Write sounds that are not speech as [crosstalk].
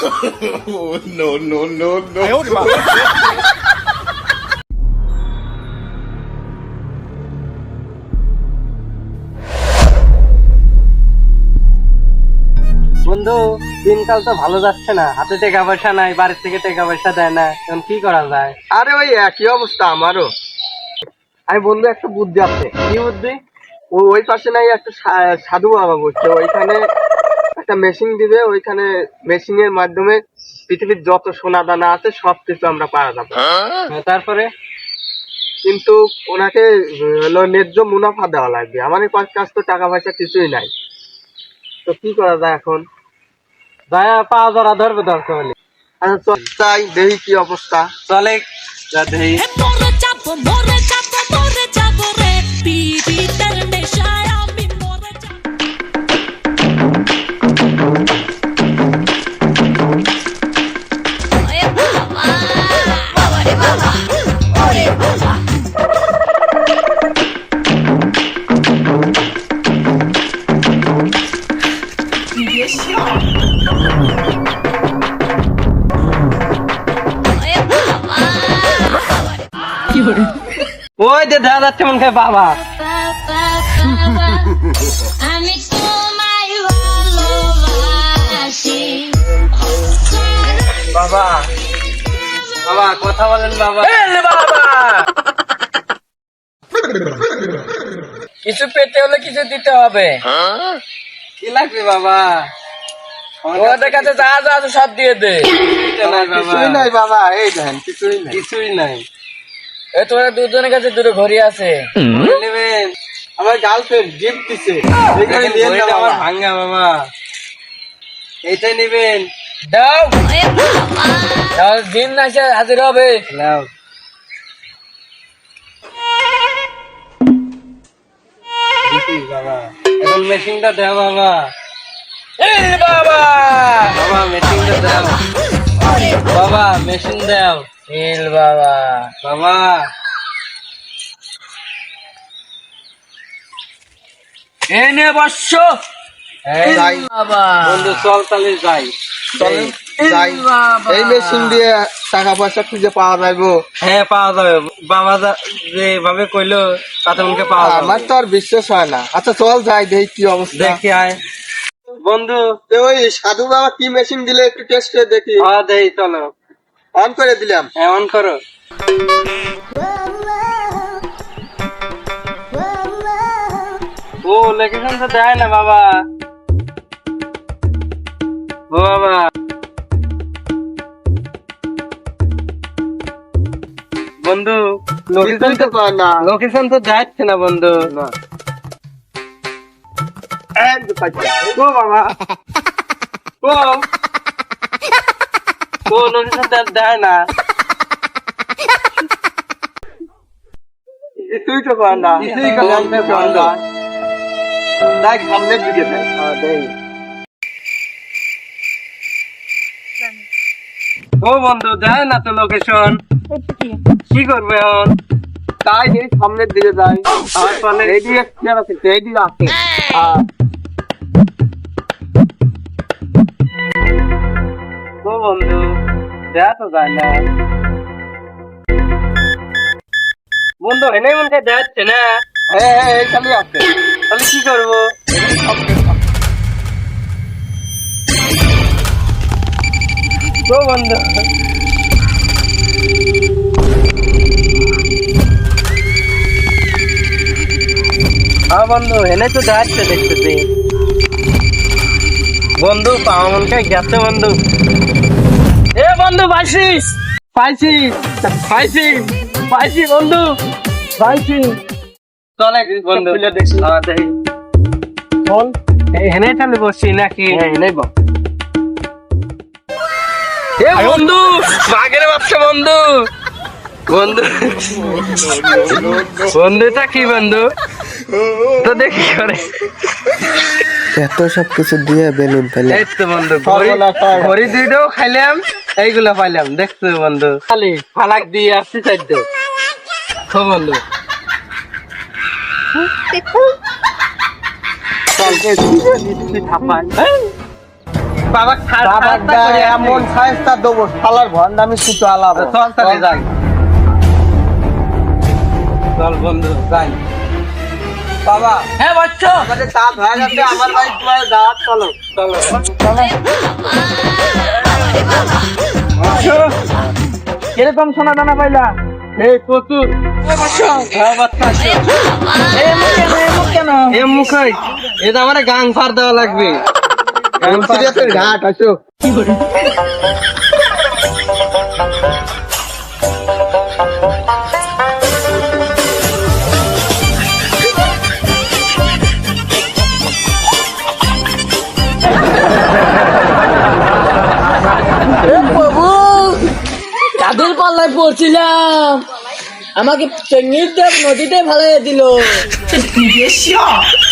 [laughs] no, no, no, no. I owed him বন্ধু দিনকাল তো ভালো যাচ্ছে না। হাতে টাকা পয়সা নাই বাড়ির থেকে টাকা পয়সা দেয় না। এখন কি করা যায়? আরে ওই একই অবস্থা আমারও। আমি বন্ধু একটা বুদ্ধি আছে। কি বুদ্ধি? ওই পাশে নাই একটা সাধু বাবা বলছে ওইখানে একটা মেশিন দিবে ওইখানে মেশিন এর মাধ্যমে পৃথিবীর যত সোনা দানা আছে সব কিছু আমরা পাওয়া যাব। হ্যাঁ, তারপরে কিন্তু ওনাকে হলো ন্যায্য মুনাফা দেওয়া লাগবে। আমার এই কাছ তো টাকা পয়সা কিছুই নাই। তো কি করা যায় এখন? দয়া পা ধরা ধরবে দরকার হলে। আচ্ছা চল তাই দেখি কি অবস্থা। চলে যা ওই যে দেখা যাচ্ছে মনে হয় বাবা। আমি তোমায় ভালোবাসি। বাবা। বাবা কথা বলেন বাবা। কিছু পেতে হলে কিছু দিতে হবে। কি লাগবে বাবা? ওদের কাছে যা যা আছে সব দিয়ে দে। নাই বাবা। কিছুই নাই বাবা এই দেখেন কিছুই নাই। কিছুই নাই। তোমার দুজনের কাছে দুটো ঘড়ি আছে। আমার গার্লফ্রেন্ড গিফট দিছে। এখানে নিয়ে নাও আমার এইটাই নেবেন। দাও। তাহলে দিন না এসে হাজির হবে। নাও বাবা। এখন মেশিনটা দাও বাবা। বাবা। বাবা মেশিনটা দাও। বাবা। মেশিন দাও। ইল বাবা। বাবা। এই নে বর্ষ এই যাই। বাবা। বন্ধু চল তাহলে যাই। এই, যাই। এই মেশিন দিয়ে টাকা পয়সা খুঁজে পাওয়া যাইবো হ্যাঁ পাওয়া যাবে। বাবা যা- যেভাবে কইলো তাতে উনকে পাওয়া আমার যাবে তো আর বিশ্বাস হয় না। আচ্ছা চল যাই দেখি কি অবস্থা। দেখি আয়। বন্ধু ওই সাধু বাবা কি মেশিন দিলে একটু টেস্ট করে দেখি। হ্যাঁ দেই চলো। অন করে দিলাম। এমন করো। ও লোকেশন তো দেয় না বাবা। ও বাবা। বন্ধু লোকেশন তো না। লোকেশন তো যাচ্ছে না বন্ধু। পাইছি। ও বাবা। ও। [laughs] ও লোকেশন দেয় না। তুই তো পায় না কিছুই করলাম দেখ সামনের দিকে দেখ। হ্যাঁ, ও বন্ধু দেয় না তো লোকেশন কি করবে এখন? তাই যে সামনের দিকে যাই। আমার চলে এইদিকে কি আছে এইদিকে আছে। ও বন্ধু। দেয়া তো যায় না বন্ধু এনে মনে হয় দেখাচ্ছে না? হ্যাঁ হ্যাঁ এইখানে আছে। তাহলে কি করব? ও বন্ধু। হ্যাঁ বন্ধু এনে তো যাচ্ছে দেখতেছি। বন্ধু পাওয়া মন খাই গেছে বন্ধু। বন্ধু পাইছিস পাইছি পাইছি পাইছি বন্ধু পাইছি। চলে বন্ধু। দেখছি হ্যাঁ দেখি। বল এখানে তাহলে বসছি নাকি? বল। এ বন্ধু বাঘের বাচ্চা বন্ধু। বন্ধু। বন্ধুটা কি বন্ধু? তো দেখি করে। এত সব কিছু দিয়ে বেলুন পেলে এই তো বন্ধু ঘড়ি দুইটাও খাইলাম এইগুলো পাইলাম দেখছ বন্ধু? খালি ফালাক দিয়ে আসছি চাইতো। তো বন্ধু। বাবা এমন সাইজটা দেবো। শালার ভন্ডামি সুতো আলাদা চল তাহলে যাই। চল বন্ধু যাই। বাবা হ্যাঁ বাচ্চ আমাদের দাঁত হয়ে গেছে আমার ভাই তোমার দাঁত চলো চলো কীরকম সোনা দানা পাইলা এই প্রচুর হ্যাঁ, বাচ্চা কেন কেন এটা আমার গাং ফার দেওয়া লাগবে গাং ফার সিরিয়াসের ঘাট আসো এ পড়ছিলাম আমাকে নদীতে ভালো দিল। [laughs]